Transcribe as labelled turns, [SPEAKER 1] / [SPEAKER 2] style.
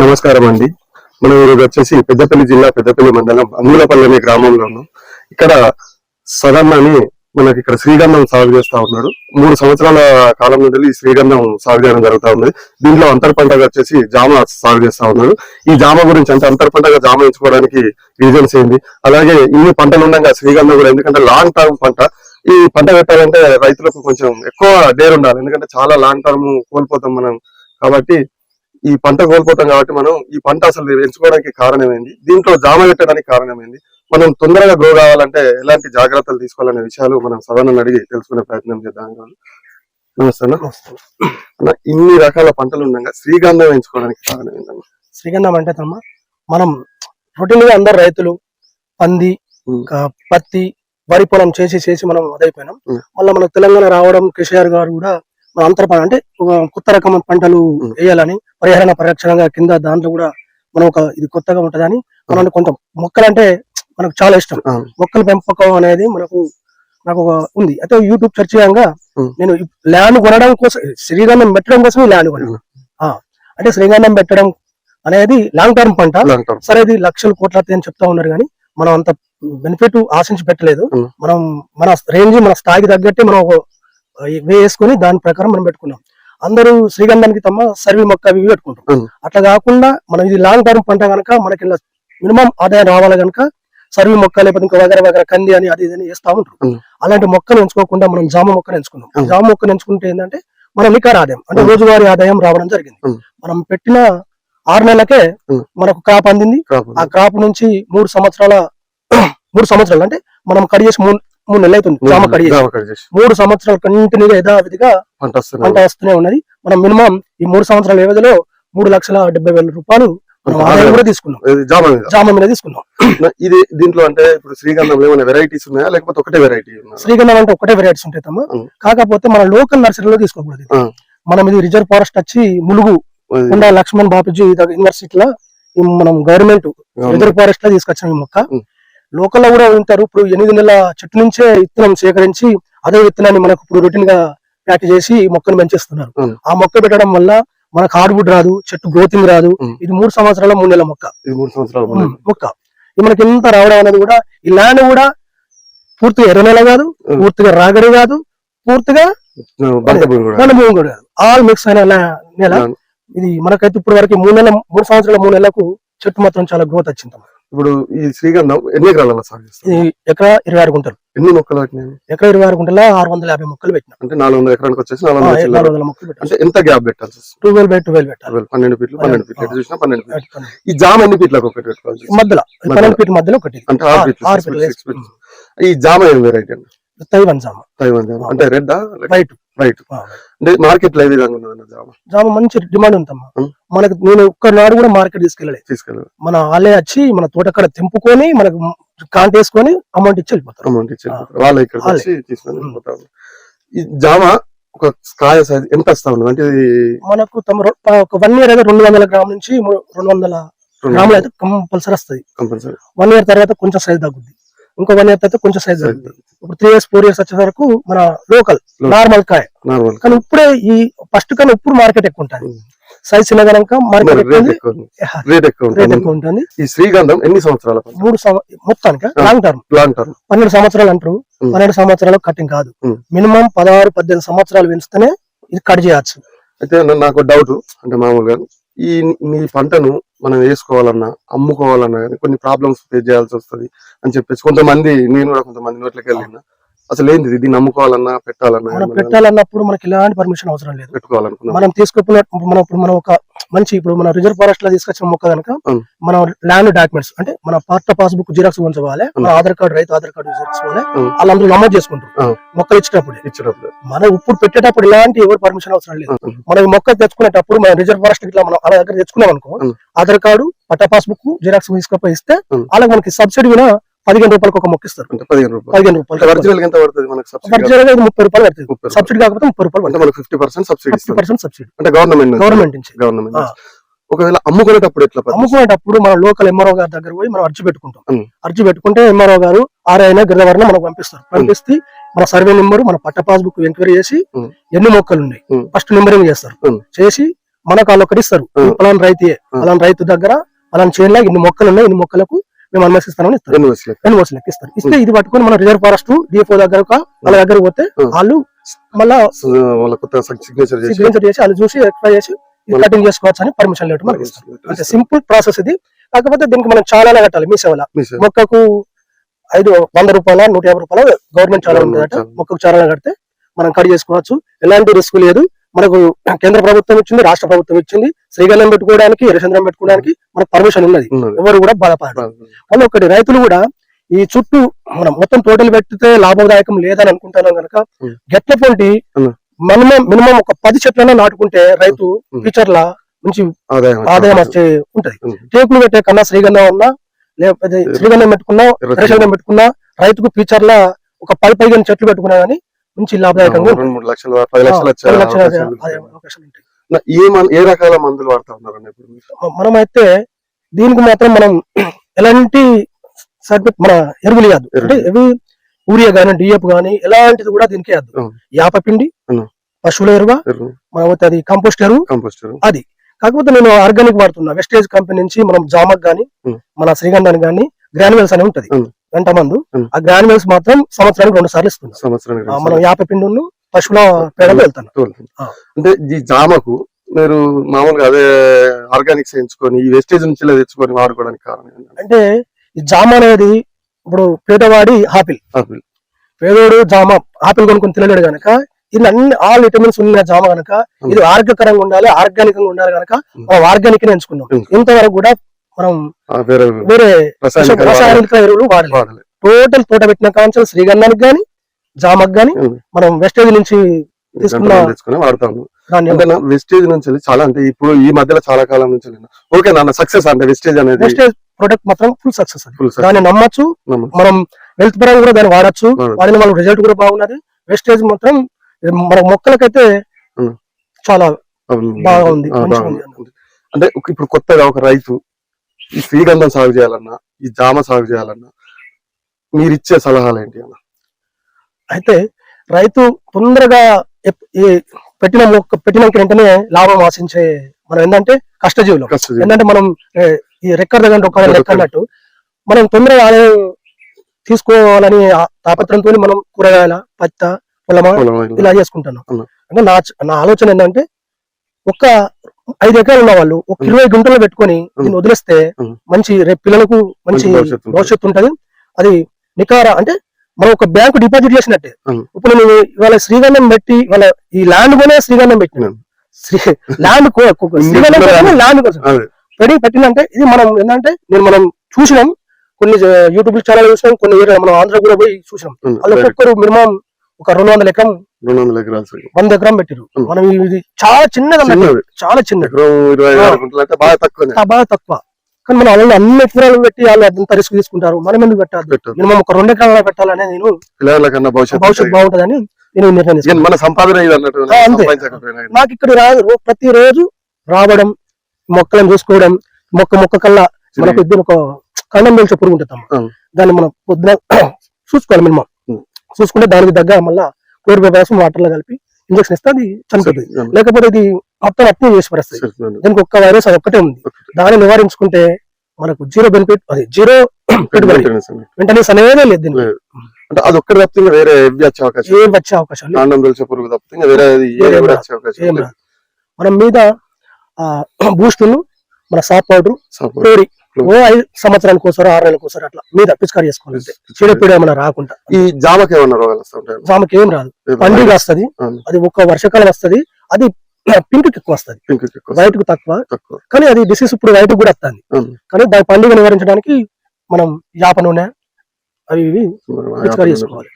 [SPEAKER 1] నమస్కారం అండి. మనం ఈరోజు వచ్చేసి పెద్దపల్లి జిల్లా పెద్దపల్లి మండలం అంగులపల్లి అనే గ్రామంలో ఉన్నాం. ఇక్కడ సదన్ అని మనకి ఇక్కడ శ్రీగంధం సాగు చేస్తా ఉన్నాడు. మూడు సంవత్సరాల కాలం నుండి ఈ శ్రీగంధం సాగు చేయడం జరుగుతూ ఉంది. దీంట్లో అంతర్ పంటగా వచ్చేసి జామ సాగు చేస్తా ఉన్నాడు. ఈ జామ గురించి అంటే అంతర్ పంటగా జామ ఎంచుకోవడానికి రీజన్స్ ఏంది అలాగే ఇన్ని పంటలు ఉండగా శ్రీగంధం కూడా ఎందుకంటే లాంగ్ టర్మ్ పంట. ఈ పంట పెట్టాలంటే రైతులకు కొంచెం ఎక్కువ డేర్ ఉండాలి. ఎందుకంటే చాలా లాంగ్ టర్మ్ కోల్పోతాం మనం. కాబట్టి ఈ పంట కోల్పోతాం కాబట్టి మనం ఈ పంట అసలు ఎంచుకోవడానికి కారణం ఏంది దీంట్లో జామ పెట్టడానికి కారణం ఏంది మనం తొందరగా గ్రో కావాలంటే ఎలాంటి జాగ్రత్తలు తీసుకోవాలనే విషయాలు మనం సదనం అడిగి తెలుసుకునే ప్రయత్నం చేద్దాం. నమస్తే అన్న. ఇన్ని రకాల పంటలు ఉండగా శ్రీగంధం ఎంచుకోవడానికి కారణం ఏంటన్న
[SPEAKER 2] శ్రీగంధం అంటే తమ్మ మనం రొటీన్గా అందరు రైతులు పంది పత్తి వరి పొలం చేసి చేసి మనం అదైపోయినాం. మళ్ళీ మనకు తెలంగాణ రావడం కేసీఆర్ గారు కూడా మన అంతర పంట అంటే కొత్త రకం పంటలు. వేయాలని పరిహరణ పరిరక్షణగా కింద దాంట్లో కూడా మనం ఒక ఇది కొత్తగా ఉంటదని మనం కొంత మొక్కలు అంటే మనకు చాలా ఇష్టం మొక్కల పెంపకం అనేది మనకు నాకు ఒక ఉంది అయితే యూట్యూబ్ సెర్చ్ చేయంగా
[SPEAKER 1] ఉం.
[SPEAKER 2] నేను ల్యాండ్ కొనడం కోసం శ్రీగంధం పెట్టడం కోసం ల్యాండ్ కొన్నాను అంటే శ్రీగంధం పెట్టడం అనేది లాంగ్ టర్మ్ పంట. సరే ఇది లక్షల కోట్ల అని చెప్తా ఉన్నారు కానీ మనం అంత బెనిఫిట్ ఆశించి పెట్టలేదు. మనం మన రేంజ్ మన స్థాయికి తగ్గట్టే మనం వేసుకొని దాని ప్రకారం మనం పెట్టుకున్నాం అందరూ శ్రీగంధానికి తమ సర్వి మొక్క అవి ఇవి పెట్టుకుంటాం. అట్లా కాకుండా మనం ఇది లాంగ్ టర్మ్ పంట కనుక మనకి మినిమం ఆదాయం రావాలి కనుక సర్వి మొక్క లేకపోతే ఇంకా వగర వగర కంది అని అది ఇది అని వేస్తా ఉంటారు. అలాంటి మొక్కలు ఎంచుకోకుండా మనం జామ మొక్కను ఎంచుకున్నాం. జామ మొక్కను ఎంచుకుంటే ఏంటంటే మన నికార ఆదాయం అంటే. రోజువారీ ఆదాయం రావడం జరిగింది. మనం పెట్టిన ఆరు నెలలకే. మనకు క్రాప్ అందింది ఆ. క్రాప్ నుంచి మూడు సంవత్సరాల మూడు సంవత్సరాలు అంటే మనం కడి చేసి మూడు నెలలు అవుతుంది. జామ కడి మూడు సంవత్సరాలు కంటిన్యూగా యథావిధిగా
[SPEAKER 1] పంట
[SPEAKER 2] వస్తూనే ఉన్నది. మనం మినిమం ఈ మూడు సంవత్సరాల వ్యవధిలో మూడు లక్షల డెబ్బై వేల రూపాయలు
[SPEAKER 1] ఆదాయం.
[SPEAKER 2] కూడా తీసుకున్నాం.
[SPEAKER 1] ఇది జామ మీద.
[SPEAKER 2] తీసుకున్నాం.
[SPEAKER 1] ఇది దీంట్లో అంటే ఇప్పుడు శ్రీగంధంలో ఏమైనా వెరైటీస్ ఉన్నాయా? లేకపోతే ఒకటే వెరైటీ
[SPEAKER 2] శ్రీగంధం అంటే ఒకటే వెరైటీస్ ఉంటాయి తమ్మ. కాకపోతే మన లోకల్ నర్సరీలో తీసుకోకూడదు. మనం ఇది రిజర్వ్ ఫారెస్ట్ వచ్చి ములుగు ఉండా లక్ష్మణ్ బాపూజీ యూనివర్సిటీలో మనం గవర్నమెంట్ రిజర్వ్ ఫారెస్ట్లో తీసుకొచ్చాం ఈ మొక్క.
[SPEAKER 1] ఉం.
[SPEAKER 2] లోకల్లో కూడా ఉంటారు ఇప్పుడు ఎనిమిది నెలల చెట్టు నుంచే విత్తనం సేకరించి అదే విత్తనాన్ని మనకు ఇప్పుడు రొటీన్గా ప్యాక్ చేసి ఈ మొక్కను పెంచేస్తున్నారు. ఆ మొక్క పెట్టడం వల్ల మనకు హార్డ్వుడ్ రాదు చెట్టు గ్రోతింగ్ రాదు. ఇది మూడు సంవత్సరాల మూడు నెలల మొక్క
[SPEAKER 1] ఇది మూడు సంవత్సరాలు
[SPEAKER 2] ఉం, మొక్క ఇది మనకి ఎంత రావడం అనేది కూడా ఈ ల్యాండ్ కూడా పూర్తిగా ఎర్ర నెల కాదు. పూర్తిగా రాగడి కాదు పూర్తిగా మన భూమి కూడా ఆల్ మిక్స్ అయిన నెల. ఇది మనకైతే ఇప్పుడు వరకు మూడు నెలల మూడు సంవత్సరాల మూడు నెలలకు చెట్టు మాత్రం చాలా గ్రోత్ వచ్చింది
[SPEAKER 1] ఇప్పుడు ఈ శ్రీగంధం ఎన్ని ఎకరాలలో సాగు చేస్తారు?
[SPEAKER 2] ఎకరా ఇరవై ఆరు గుంటలు.
[SPEAKER 1] ఎన్ని మొక్కలు వాటినాయి
[SPEAKER 2] ఎకరా ఇరవై ఆరు గుంటల ఆరు వందల యాభై మొక్కలు పెట్టినాం.
[SPEAKER 1] అంటే నాలుగు వందల ఎకరానికి వచ్చేసి నాలుగు వందల
[SPEAKER 2] మొక్కలు
[SPEAKER 1] అంటే ఎంత గ్యాప్ పెట్టాల్సి వస్తుంది
[SPEAKER 2] ట్వెల్వ్ బై ట్వెల్వ్ పెట్టాలి.
[SPEAKER 1] పన్నెండు- ఫీట్లు పన్నెండు ఫీట్లు. ఎటు చూసినా పన్నెండు ఫీట్లు. ఈ జామ ఎన్ని ఫీట్లకు ఒకటి పెట్టుకోవాలి
[SPEAKER 2] మధ్యలో పన్నెండు ఫీట్ల మధ్యలో ఒకటి.
[SPEAKER 1] అంటే ఆరు ఫీట్లు
[SPEAKER 2] ఆరు ఫీట్లు.
[SPEAKER 1] ఈ జామ ఏం వెరైటీ అండి?
[SPEAKER 2] తైవన్ జామ.
[SPEAKER 1] తైవాన్ జామ. అంటే రెడ్
[SPEAKER 2] వైట్
[SPEAKER 1] అంటే మార్కెట్లో ఏ విధంగా ఉన్నది జామ?
[SPEAKER 2] జామ మంచి డిమాండ్ ఉందమ్మా. మనకు నేను ఒక్క నాడు కూడా మార్కెట్ తీసుకెళ్ళలేదు
[SPEAKER 1] తీసుకెళ్ళి
[SPEAKER 2] మన వాళ్ళే వచ్చి మన తోటక్కడ తెంపుకొని మనకు కాంటేసుకొని అమౌంట్ ఇచ్చి వెళ్ళిపోతారు.
[SPEAKER 1] అమౌంట్ ఇచ్చి. వెళ్ళిపోతారు. వాళ్ళ ఇక్కడ
[SPEAKER 2] వాళ్ళే.
[SPEAKER 1] వచ్చి తీసుకొని
[SPEAKER 2] ఉం.
[SPEAKER 1] వెళ్ళిపోతారు. ఈ జామ ఒక కాయ సైజ్ ఎంత వస్తా ఉన్నది అంటే
[SPEAKER 2] మనకు ఒక వన్ ఇయర్ అయితే రెండు వందల గ్రాముల నుంచి రెండు వందల గ్రాములు అయితే కంపల్సరీ వస్తుంది.
[SPEAKER 1] కంపల్సరీ
[SPEAKER 2] వన్ ఇయర్ తర్వాత కొంచెం సైజ్ తగ్గుద్ది. ఇంకో వన్ ఇయర్ తర్వాత కొంచెం సైజ్ తగ్గుద్ది ఇప్పుడు త్రీ ఇయర్స్ ఫోర్ ఇయర్స్ వచ్చే వరకు మన లోకల్. నార్మల్ కాయ.
[SPEAKER 1] నార్మల్
[SPEAKER 2] కానీ ఇప్పుడే ఈ ఫస్ట్ కానీ ఇప్పుడు మార్కెట్ ఎక్కువ ఉంటుంది. సైజ్ చిన్నగనక మార్కెట్
[SPEAKER 1] రేట్ ఎక్కువ. రేట్ ఎక్కువ ఉంటుంది. ఈ శ్రీగంధం ఎన్ని సంవత్సరాల
[SPEAKER 2] మూడు మొత్తానికి. లాంగ్ టర్మ్
[SPEAKER 1] లాంగ్ టర్మ్
[SPEAKER 2] పన్నెండు సంవత్సరాలు అంటారు.
[SPEAKER 1] ఉం.
[SPEAKER 2] పన్నెండు సంవత్సరాలు కటింగ్ కాదు. మినిమం పదహారు పద్దెనిమిది సంవత్సరాలు పెంచితేనే ఇది కట్ చేయొచ్చు.
[SPEAKER 1] అయితే నాకు డౌట్ అంటే మామూలుగా ఈ మీ పంటను మనం వేసుకోవాలన్నా అమ్ముకోవాలన్నా కానీ కొన్ని ప్రాబ్లమ్స్ ఫేస్ చేయాల్సి వస్తుంది అని చెప్పేసి కొంతమంది నేను కూడా కొంతమంది నోట్లకి వెళ్ళిన అసలు ఏంది? దీన్ని అమ్ముకోవాలన్నా పెట్టాలన్నా
[SPEAKER 2] పెట్టాలన్నప్పుడు మనకి ఎలాంటి పర్మిషన్ అవసరం లేదు
[SPEAKER 1] పెట్టుకోవాలనుకున్నా
[SPEAKER 2] మనం తీసుకున్న మనం ఇప్పుడు మనం ఒక మంచి ఇప్పుడు మన రిజర్వ్ ఫారెస్ట్లో తీసుకొచ్చిన మొక్క కనుక. మనం ల్యాండ్ డాక్యుమెంట్స్ అంటే మన పార్ట్ పాస్బుక్ జిరాక్స్ ఉంచవాలి మన. ఆధార్ కార్డు రైతు ఆధార్ కార్డు చేసుకోవాలి. వాళ్ళందరూ నమోదు చేసుకుంటారు. మొక్కలు ఇచ్చేటప్పుడు
[SPEAKER 1] ఇచ్చినప్పుడు
[SPEAKER 2] మనం ఇప్పుడు పెట్టేటప్పుడు ఎలాంటి ఎవరు పర్మిషన్ అవసరం లేదు. మనం మొక్క తెచ్చుకునేటప్పుడు మన రిజర్వ్ ఫారెస్ట్ ఇట్లా మనం వాళ్ళ దగ్గర తెచ్చుకున్నాం అనుకో. ఆధార్ కార్డు పట్టా పాస్బుక్ జిరాక్స్ తీసుకపోయి ఇస్తే. వాళ్ళకి మనకి సబ్సిడీ విన పదిహేను రూపాయలకు ఒక మొక్క ఇస్తారు
[SPEAKER 1] పదిహేను రూపాయలు
[SPEAKER 2] పదిహేను
[SPEAKER 1] అంటే
[SPEAKER 2] రూపాయలు
[SPEAKER 1] ఒరిజినల్ ఎంత పడుతుంది మనకు
[SPEAKER 2] ఒరిజినల్ ముప్పై రూపాయలు పడుతుంది. సబ్సిడీ కాకపోతే ముప్పై రూపాయలు
[SPEAKER 1] అంటే
[SPEAKER 2] పడుతుంది
[SPEAKER 1] మనకు fifty percent subsidy
[SPEAKER 2] fifty percent subsidy
[SPEAKER 1] అంటే గవర్నమెంట్
[SPEAKER 2] గవర్నమెంట్ నుంచి
[SPEAKER 1] గవర్నమెంట్. ఒకవేళ అమ్ముకునేటప్పుడు ఎట్లా?
[SPEAKER 2] అమ్ముకునేటప్పుడు మన లోకల్ ఎంఆర్ఓ గారి దగ్గర పోయి మనం అర్జీ పెట్టుకుంటాం. అర్జీ పెట్టుకుంటే ఎంఆర్ఓ గారు ఆర్ఐన గిరివర్ణ మనకు పంపిస్తారు పంపిస్తే మన సర్వే నెంబర్ మన పట్ట పాస్బుక్ ఎంక్వైరీ చేసి. ఎన్ని మొక్కలు ఉన్నాయి. ఫస్ట్ నెంబరింగ్ చేస్తారు. చేసి మనకు వాళ్ళు ఒకటి ఇస్తారు. పలానా రైతు
[SPEAKER 1] ఆ.
[SPEAKER 2] పలానా రైతు దగ్గర పలానా చేనులో ఇన్ని మొక్కలు ఉన్నాయి ఇన్ని మొక్కలకు మేము అనుమతిస్తామని ఇస్తారు.
[SPEAKER 1] రెండు
[SPEAKER 2] ఇస్తారు. ఇస్తే ఇది పట్టుకొని మన రిజర్వ్ ఫారెస్ట్ డిఎఫ్ఓ దగ్గర వాళ్ళ దగ్గర పోతే. వాళ్ళు మళ్ళా
[SPEAKER 1] సిగ్నేచర్ చేసి
[SPEAKER 2] వాళ్ళు చూసి ఎక్స్ట్రా చేసి కటింగ్ చేసుకోవచ్చు అని పర్మిషన్ లెటర్ మనకి ఇస్తారు. అంటే సింపుల్ ప్రాసెస్ ఇది. కాకపోతే దీనికి మనం చాలా కట్టాలి. మీ సేవల. మొక్కకు ఐదు వంద రూపాయల నూట యాభై రూపాయల గవర్నమెంట్ చాలా ఉంటుందట. మొక్కకు చాలా కడితే మనం కట్ చేసుకోవచ్చు. ఎలాంటి రిస్క్ లేదు. మనకు కేంద్ర ప్రభుత్వం ఇచ్చింది రాష్ట్ర ప్రభుత్వం ఇచ్చింది. శ్రీగంధం పెట్టుకోవడానికి ఎర్రచంద్రం పెట్టుకోవడానికి మనకు పర్మిషన్ ఉన్నది. ఎవరు కూడా బాధపడరు మళ్ళీ ఒకటి రైతులు కూడా ఈ చుట్టూ మనం మొత్తం టోటల్ పెట్టితే లాభదాయకం లేదని అనుకుంటాను కనుక
[SPEAKER 1] ఉం.
[SPEAKER 2] గెట్ల పొంటి
[SPEAKER 1] ఉం.
[SPEAKER 2] మినిమం మినిమం ఒక పది చెట్లైనా నాటుకుంటే రైతు
[SPEAKER 1] ఉం.
[SPEAKER 2] ఫ్యూచర్ లా మంచి
[SPEAKER 1] ఆదాయం
[SPEAKER 2] వచ్చే ఉంటది. టేకులు పెట్టే కన్నా శ్రీగంధం ఉన్నా లేకపోతే శ్రీగంధం పెట్టుకున్నా.
[SPEAKER 1] ఎర్రచందనం
[SPEAKER 2] పెట్టుకున్నా రైతుకు ఫ్యూచర్ లా ఒక పది పదిహేను చెట్లు పెట్టుకున్నా గానీ మంచి లాభదాయకంగా
[SPEAKER 1] లక్షలు పది అవకాశాలు ఉంటాయి. ఏ మన్- ఏ రకాల మందులు వాడుతా ఉన్నారండి ఇప్పుడు మీరు?
[SPEAKER 2] మనమైతే దీనికి మాత్రం మనం ఎలాంటి మన ఎరువులు
[SPEAKER 1] ఎరువులు.
[SPEAKER 2] అంటే ఇవి యూరియా గానీ డిఎఫ్ గానీ ఎలాంటిది కూడా దీనికి
[SPEAKER 1] అవును.
[SPEAKER 2] యాప పిండి. పశువుల ఎరువ
[SPEAKER 1] ఎరువు,
[SPEAKER 2] మనం అది కంపోస్ట్ ఎరువు
[SPEAKER 1] కంపోస్టర్
[SPEAKER 2] అది కాకపోతే నేను ఆర్గానిక్ వాడుతున్నా వెస్టేజ్ కంపెనీ నుంచి మనం జామక్ గానీ. మన శ్రీగంధానికి గానీ గ్రాన్యువల్స్ అని ఉంటది. వెంట మందు. ఆ గ్రాన్యువల్స్ మాత్రం సంవత్సరానికి రెండు సార్లు ఇస్తున్నాం
[SPEAKER 1] రెండు
[SPEAKER 2] మనం యాప పిండి పశువుల పేడలో వెళ్తాను.
[SPEAKER 1] అంటే ఈ జామకు మీరు మామూలుగా అదే ఆర్గానిక్స్ ఎంచుకొని ఈ వెస్టేజ్ నుంచి తెచ్చుకొని వాడుకోవడానికి కారణం
[SPEAKER 2] అంటే ఈ జామ అనేది ఇప్పుడు పేదవాడి ఆపిల్
[SPEAKER 1] ఆపిల్
[SPEAKER 2] పేదోడు జామ ఆపిల్ కొనుక్కొని తినలేడు గనక ఇది అన్ని ఆల్ విటమిన్స్ ఉన్న జామ గనక ఇది ఆరోగ్యకరంగా ఉండాలి ఆర్గానిక్గా ఉండాలి గనక మనం ఆర్గానిక్ ఎంచుకున్నాం. ఇంతవరకు కూడా మనం
[SPEAKER 1] వేరే
[SPEAKER 2] వేరే
[SPEAKER 1] రసాయనిక
[SPEAKER 2] ఎరువులు వాడలేదు. టోటల్ తోట పెట్టిన కాంచెలు శ్రీగంధానికి గాని జామకు గాని. మనం వెస్టేజ్ నుంచి తీసుకున్న
[SPEAKER 1] గంటలు తెచ్చుకొని వాడతాము
[SPEAKER 2] దాన్ని
[SPEAKER 1] అంటే నా వెస్టేజ్ నుంచి చాలా అంటే ఇప్పుడు ఈ మధ్యలో చాలా కాలం నుంచి ఓకే నాన్న సక్సెస్ అంటే వెస్టేజ్ అనేది
[SPEAKER 2] వెస్టేజ్ ప్రొడక్ట్ మాత్రం ఫుల్ సక్సెస్ దాన్ని నమ్మచ్చు. మనం హెల్త్ పరంగా కూడా దాన్ని వాడచ్చు. వాడిన వాళ్ళ రిజల్ట్ కూడా బాగున్నది వెస్టేజ్ మాత్రం మన మొక్కలకైతే. చాలా. బాగా ఉంది.
[SPEAKER 1] అంటే ఇప్పుడు కొత్తగా ఒక రైతు ఈ శ్రీగంధం సాగు చేయాలన్నా ఈ జామ సాగు చేయాలన్నా మీరు ఇచ్చే సలహాలు ఏంటి అన్న
[SPEAKER 2] అయితే రైతు తొందరగా పెట్టిన పెట్టినాక వెంటనే లాభం ఆశించే మనం ఏంటంటే కష్టజీవులు
[SPEAKER 1] కష్టజీవి.
[SPEAKER 2] ఏంటంటే మనం ఈ రెక్కర్ దగ్గర ఒక లెక్క అన్నట్టు మనం తొందరగా ఆదాయం తీసుకోవాలని తాపత్రంతో మనం కూరగాయల పత్త పొలమ
[SPEAKER 1] పొలం
[SPEAKER 2] ఇలా చేసుకుంటున్నాం. అంటే నా నా ఆలోచన ఏంటంటే ఒక ఐదు ఎకరాలు ఉన్న వాళ్ళు ఒక. ఇరవై గుంటలు పెట్టుకొని దీన్ని వదిలేస్తే. మంచి రేపు పిల్లలకు మంచి.
[SPEAKER 1] భవిష్యత్తు ఉంటది
[SPEAKER 2] అది నికార అంటే మనం ఒక బ్యాంకు డిపాజిట్ చేసినట్టే. ఇప్పుడు నేను ఇవాళ శ్రీగంధం పెట్టి వాళ్ళ ఈ ల్యాండ్ కొనే శ్రీగంధం పెట్టిన.
[SPEAKER 1] ఉం.
[SPEAKER 2] శ్రీ ల్యాండ్ శ్రీగంధం
[SPEAKER 1] కూడా
[SPEAKER 2] ల్యాండ్ కోసం. పెట్టి పెట్టిందంటే ఇది మనం ఏంటంటే నేను మనం చూసినాం కొన్ని యూట్యూబ్ ఛానల్ చూసినాం కొన్ని మనం ఆంధ్ర కూడా పోయి చూసినాం. వాళ్ళు ఒక్కొక్కరు మినిమం ఒక రెండు వందల ఎకరం
[SPEAKER 1] రెండు వందల ఎకరాలు.
[SPEAKER 2] వంద ఎకరం పెట్టిరు. మనం ఇది చాలా చిన్నది. చాలా
[SPEAKER 1] అంటే బాగా తక్కువనే.
[SPEAKER 2] తా- బాగా తక్కువ. కానీ మనం వాళ్ళు అన్ని ఎకరాలు పెట్టి వాళ్ళు అంత రిస్క్ తీసుకుంటారు. మనం ఎందుకు పెట్టాలి? మినిమం ఒక రెండు ఎకరాలు పెట్టాలని నేను
[SPEAKER 1] కన్నా భవిష్యత్తు
[SPEAKER 2] భవిష్యత్తు బాగుంటుందని నేను నిర్ణయం
[SPEAKER 1] ఏం
[SPEAKER 2] తీసుకున్నాను.
[SPEAKER 1] మన సంపాదన
[SPEAKER 2] అంతే. నాకు ఇక్కడ రాదు. ప్రతి రోజు రావడం మొక్కలను చూసుకోవడం మొక్క మొక్క కల్లా మనకు ఇద్దరు ఒక కండం పిలిచే పురుగు ఉంటుంది
[SPEAKER 1] ఆ.
[SPEAKER 2] దాన్ని మనం పొద్దున చూసుకోవాలి మినిమం. చూసుకుంటే దానికి దగ్గర మళ్ళా క్లోరిఫైరాసం వాటర్లో కలిపి ఇంజక్షన్ ఇస్తే అది చనిపోతుంది. లేకపోతే ఇది మొత్తం అట్నే చేసి పరిస్థితి. దీనికి ఒక్క వైరస్ అది ఒక్కటే ఉంది. దాన్ని నివారించుకుంటే మనకు జీరో బెనిఫిట్ అది జీరో. వెంటనే అనేదే లేదు దీనికి.
[SPEAKER 1] అంటే అది ఒక్కటి తప్పితే ఇంకా వేరే వచ్చే అవకాశం
[SPEAKER 2] ఏం వచ్చే అవకాశం
[SPEAKER 1] కాండం తెలిసే పురుగు తప్పితే ఇంకా వేరే అది ఏ
[SPEAKER 2] వేరే
[SPEAKER 1] కూడా
[SPEAKER 2] రాదు.
[SPEAKER 1] వచ్చే అవకాశం
[SPEAKER 2] మనం మీద బూస్ట్ మన సాఫ్ పౌడర్. క్లోరి ఓ ఐదు సంవత్సరానికి ఒకసారి ఆరు నెలలకు ఒకసారి అట్లా మీద పిచికారి చేసుకోవాలి. చీడపీడ ఏమైనా రాకుండా.
[SPEAKER 1] ఈ జామకి ఏమన్నా రోగాలు
[SPEAKER 2] జామకి ఏం రాదు. పండుగ వస్తది. అది ఒక వర్షాకాలం వస్తది. అది పింక్ ఎక్కువ వస్తది.
[SPEAKER 1] పింక్
[SPEAKER 2] వైట్కు తక్కువ.
[SPEAKER 1] తక్కువ.
[SPEAKER 2] కానీ అది డిసీజ్ ఇప్పుడు వైట్ కూడా వస్తుంది. కానీ దాని పండుగ నివారించడానికి మనం యాప నూనె అవి ఇవి
[SPEAKER 1] చేసుకోవాలి.